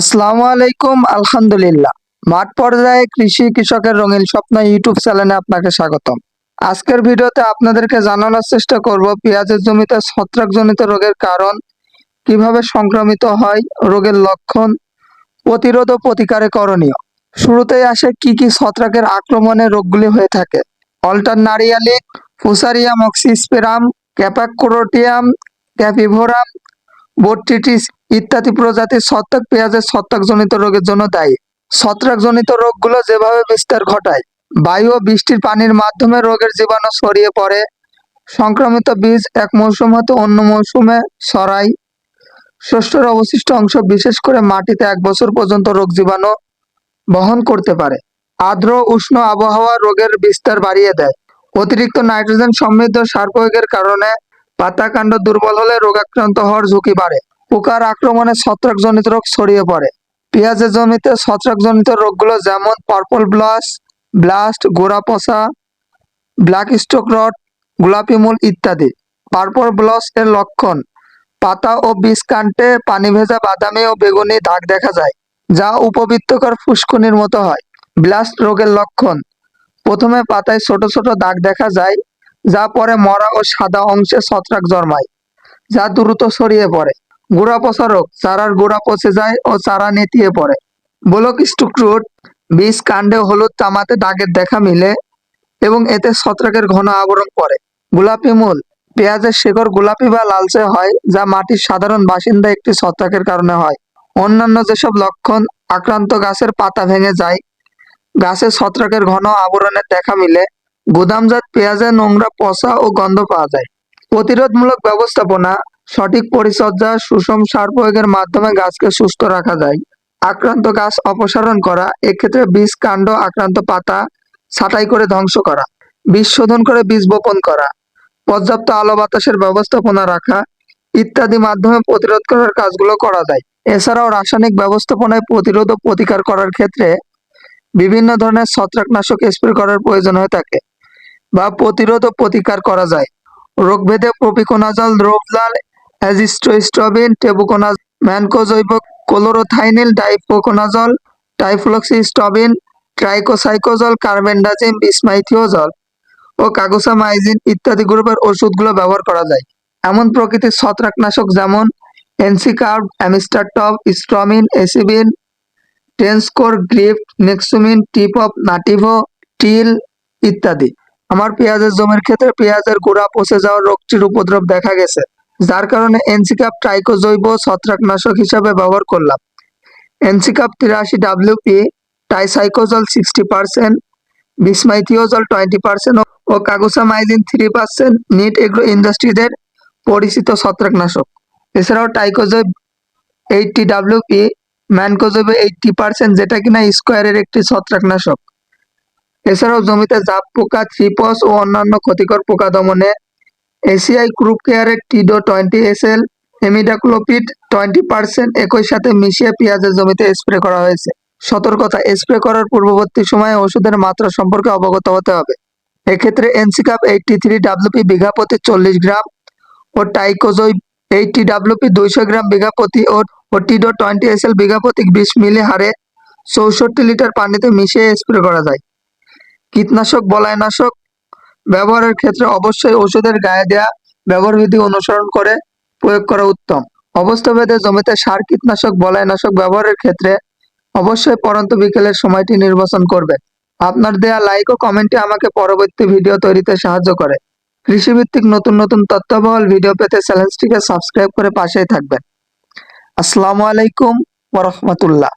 আসসালামু আলাইকুম, আলহামদুলিল্লাহ। মাঠ পর্যায়ে কৃষি কৃষকের রঙিন স্বপ্ন ইউটিউব চ্যানেলে আপনাকে স্বাগতম। আজকের ভিডিওতে আপনাদেরকে জানানোর চেষ্টা করব পেঁয়াজের জমিতে ছত্রাকজনিত রোগের কারণ, কীভাবে সংক্রমিত হয়, রোগের লক্ষণ, প্রতিরোধ ও প্রতিকারে করণীয়। শুরুতেই আসে কি কি ছত্রাকের আক্রমণে রোগগুলি হয়ে থাকে। অল্টারনারিয়ালিক ফুসারিয়াম অক্সিস্পেরাম, ক্যাপাক্রোটিয়াম, ক্যাপিভোরাম বোট্রিটিস ইত্যাদি প্রজাতির ছত্রাক পেঁয়াজের ছত্রাকজনিত রোগের জন্য দায়ী। ছত্রাকজনিত রোগগুলো যেভাবে বিস্তার ঘটায়, বায়ু ও বৃষ্টির পানির মাধ্যমে রোগের জীবাণু ছড়িয়ে পড়ে, সংক্রমিত বীজ এক মৌসুম হতে অন্য মৌসুমে ছড়ায়। শস্যের অবশিষ্ট অংশ, বিশেষ করে মাটিতে এক বছর পর্যন্ত রোগ জীবাণু বহন করতে পারে। আর্দ্র, উষ্ণ আবহাওয়া রোগের বিস্তার বাড়িয়ে দেয়। অতিরিক্ত নাইট্রোজেন সমৃদ্ধ সার প্রয়োগের কারণে পাতা কাণ্ড দুর্বল হলে রোগাক্রান্ত হওয়ার ঝুঁকি বাড়ে পোকার আক্রমণে ছত্রাকজনিত রোগ ছড়িয়ে পড়ে পেঁয়াজের জমিতে ছত্রাকজনিত রোগগুলো যেমন পার্পল ব্লাস ব্লাস্ট গোড়া পচা ব্ল্যাক স্টোক রড গোলাপি মূল ইত্যাদি। পার্পল ব্লস এর লক্ষণ, পাতা ও বীজ কাণ্ডে পানি ভেজা বাদামি ও বেগুনি দাগ দেখা যায়, যা উপবৃত্তকর ফুসকুনির মতো হয়। ব্লাস্ট রোগের লক্ষণ প্রথমে পাতায় ছোট ছোট দাগ দেখা যায় যা পরে মরা ও সাদা অংশে ছত্রাক জন্মায়, যা দ্রুত ছড়িয়ে পড়ে। গোড়া পচা রোগ চারার গোড়া পচে যায় ও চারা নেতিয়ে পড়ে। ব্লক স্টুকরুট বীজ কাণ্ডে হলুদ, তামাতে দাগের দেখা মিলে এবং এতে ছত্রাকের ঘন আবরণ পড়ে। গোলাপি মূল, পেঁয়াজের শেকড় গোলাপি বা লালচে হয়, যা মাটির সাধারণ বাসিন্দা একটি ছত্রাকের কারণে হয়। অন্যান্য যেসব লক্ষণ, আক্রান্ত গাছের পাতা ভেঙে যায়, গাছে ছত্রাকের ঘন আবরণের দেখা মিলে গুদামজাত পেঁয়াজে নোংরা পচা ও গন্ধ পাওয়া যায়। প্রতিরোধমূলক ব্যবস্থাপনা, সঠিক পরিচর্যা, সুষম সার প্রয়োগের মাধ্যমে গাছকে সুস্থ রাখা যায়। আক্রান্ত গাছ অপসারণ করা, এক্ষেত্রে বীজ কাণ্ড, আক্রান্ত পাতা ছাঁটাই করে ধ্বংস করা, বীজ শোধন করে বীজ বপন করা, পর্যাপ্ত আলো বাতাসের ব্যবস্থাপনা রাখা ইত্যাদি মাধ্যমে প্রতিরোধ করার কাজগুলো করা যায়। এছাড়াও রাসায়নিক ব্যবস্থাপনায় প্রতিরোধ ও প্রতিকার করার ক্ষেত্রে বিভিন্ন ধরনের ছত্রাকনাশক স্প্রে করার প্রয়োজন হয়ে থাকে। বা প্রতিরোধ ও প্রতিকার করা যায়। রোগভেদে প্রপিকোনাজল, দ্রোবলাল অ্যাজিস্ট্রোস্ট্রবিন টেবুকোনাজ ম্যানকোজৈব, ক্লোরোথাইনিল ডাইফোকোনাজল টাইফ্লক্সিস্টবিন ট্রাইকোসাইকোজল, কার্বেন্ডাজিম, বিসমাইথিওজল ও কাগোসামাইজিন ইত্যাদি গ্রুপের ওষুধগুলো ব্যবহার করা যায়। এমন প্রকৃতির ছত্রাকনাশক যেমন এনসিকার্ব অ্যামিস্টারটপ স্ট্রমিন এসিবিন টেন্সকোর গ্রিফট নেক্সুমিন টিপ অফ নাটিভো, টিল ইত্যাদি। আমার পেঁয়াজের জমির ক্ষেত্রে পেঁয়াজের গোড়া পচে যাওয়ার রোগটির উপদ্রব দেখা গেছে, যার কারণে এনসিকাপ ট্রাইকোজৈব ছত্রাকনাশক হিসাবে ব্যবহার করলাম। এনসিকাপ তিরাশি WP tricyclazole sixty percent bismerthiazol twenty percent ও kasugamycin three percent Neat Agro ইন্ডাস্ট্রিজের পরিচিত ছত্রাকনাশক। এছাড়াও টাইকোজৈব eighty WP mancozeb eighty percent যেটা কিনা স্কোয়ারের একটি ছত্রাকনাশক। এছাড়াও জমিতে জাপ পোকা থ্রিপস ও অন্যান্য ক্ষতিকর পোকা দমনে এসিআই ক্রুপ কেয়ারের টিডো twenty S L imidacloprid twenty percent একই সাথে মিশিয়ে পেঁয়াজের জমিতে স্প্রে করা হয়েছে। সতর্কতা, স্প্রে করার পূর্ববর্তী সময়ে ওষুধের মাত্রা সম্পর্কে অবগত হতে হবে। এক্ষেত্রে এনসিকাপ এইটটি থ্রি ডাব্লিউপি বিঘা প্রতি চল্লিশ গ্রাম ও টাইকোজই এইটটি ডাব্লিউপি দুইশো গ্রাম বিঘা প্রতি ও টিডো টোয়েন্টি এস এল বিঘা প্রতি বিশ মিলি হারে চৌষট্টি লিটার পানিতে মিশিয়ে স্প্রে করা যায়। কীটনাশক বলায়নাশক ব্যবহারের ক্ষেত্রে অবশ্যই ওষুধের গায়ে দেয়া ব্যবহার বিধি অনুসরণ করে প্রয়োগ করা উত্তম। অবস্থাভেদে জমিতে সার, কীটনাশক বলায়নাশক ব্যবহারের ক্ষেত্রে অবশ্যই পরন্ত বিকেলের সময়টি নির্বাচন করবে। আপনার দেয়া লাইক ও কমেন্টে আমাকে পরবর্তী ভিডিও তৈরিতে সাহায্য করে। কৃষিভিত্তিক নতুন নতুন তথ্যবহল ভিডিও পেতে চ্যানেলটিকে সাবস্ক্রাইব করে পাশেই থাকবেন। আসসালামু আলাইকুম ওরহমতুল্লাহ